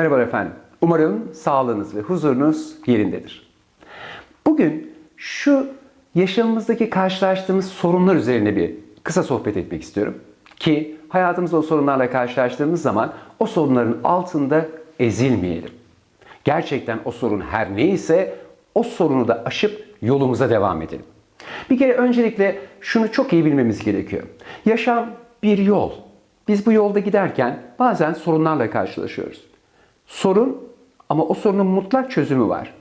Merhaba efendim. Umarım sağlığınız ve huzurunuz yerindedir. Bugün şu yaşamımızdaki karşılaştığımız sorunlar üzerine bir kısa sohbet etmek istiyorum. Ki hayatımızda o sorunlarla karşılaştığımız zaman o sorunların altında ezilmeyelim. Gerçekten o sorun her neyse o sorunu da aşıp yolumuza devam edelim. Bir kere öncelikle şunu çok iyi bilmemiz gerekiyor. Yaşam bir yol. Biz bu yolda giderken bazen sorunlarla karşılaşıyoruz. Sorun ama o sorunun mutlak çözümü var.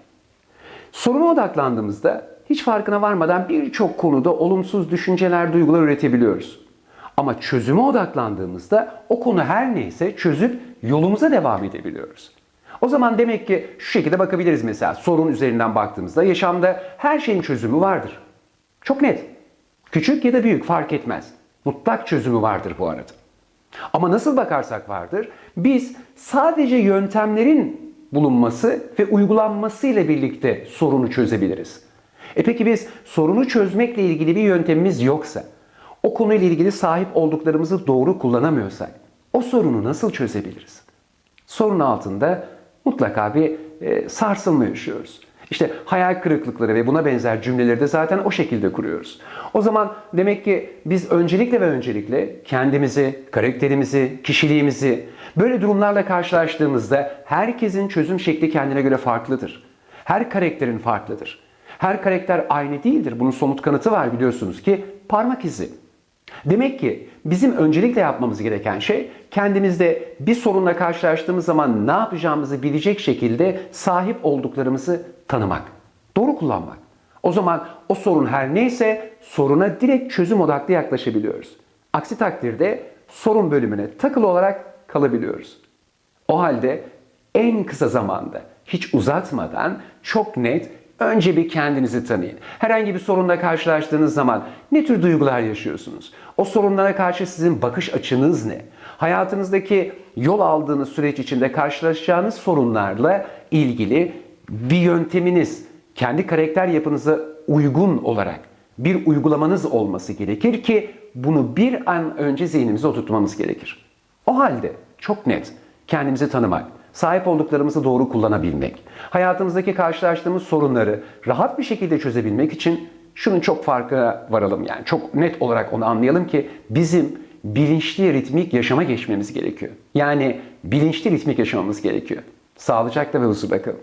Soruna odaklandığımızda hiç farkına varmadan birçok konuda olumsuz düşünceler, duygular üretebiliyoruz. Ama çözüme odaklandığımızda o konu her neyse çözüp yolumuza devam edebiliyoruz. O zaman demek ki şu şekilde bakabiliriz mesela sorun üzerinden baktığımızda yaşamda her şeyin çözümü vardır. Çok net. Küçük ya da büyük fark etmez. Mutlak çözümü vardır bu arada. Ama nasıl bakarsak vardır, biz sadece yöntemlerin bulunması ve uygulanması ile birlikte sorunu çözebiliriz. E peki biz sorunu çözmekle ilgili bir yöntemimiz yoksa, o konuyla ilgili sahip olduklarımızı doğru kullanamıyorsak, o sorunu nasıl çözebiliriz? Sorun altında mutlaka bir e, sarsılma yaşıyoruz. İşte hayal kırıklıkları ve buna benzer cümleleri de zaten o şekilde kuruyoruz. O zaman demek ki biz öncelikle ve öncelikle kendimizi, karakterimizi, kişiliğimizi böyle durumlarla karşılaştığımızda herkesin çözüm şekli kendine göre farklıdır. Her karakterin farklıdır. Her karakter aynı değildir. Bunun somut kanıtı var biliyorsunuz ki parmak izi. Demek ki bizim öncelikle yapmamız gereken şey kendimizde bir sorunla karşılaştığımız zaman ne yapacağımızı bilecek şekilde sahip olduklarımızı tanımak. Doğru kullanmak. O zaman o sorun her neyse soruna direkt çözüm odaklı yaklaşabiliyoruz. Aksi takdirde sorun bölümüne takılı olarak kalabiliyoruz. O halde en kısa zamanda hiç uzatmadan çok net önce bir kendinizi tanıyın. Herhangi bir sorunla karşılaştığınız zaman ne tür duygular yaşıyorsunuz? O sorunlara karşı sizin bakış açınız ne? Hayatınızdaki yol aldığınız süreç içinde karşılaşacağınız sorunlarla ilgili bir yönteminiz, kendi karakter yapınıza uygun olarak bir uygulamanız olması gerekir ki bunu bir an önce zihnimize oturtmamız gerekir. O halde çok net kendimizi tanımak, sahip olduklarımızı doğru kullanabilmek, hayatımızdaki karşılaştığımız sorunları rahat bir şekilde çözebilmek için şunun çok farkına varalım. Yani çok net olarak onu anlayalım ki bizim bilinçli ritmik yaşama geçmemiz gerekiyor. Yani bilinçli ritmik yaşamamız gerekiyor. Sağlıcakla ve huzurla kalın.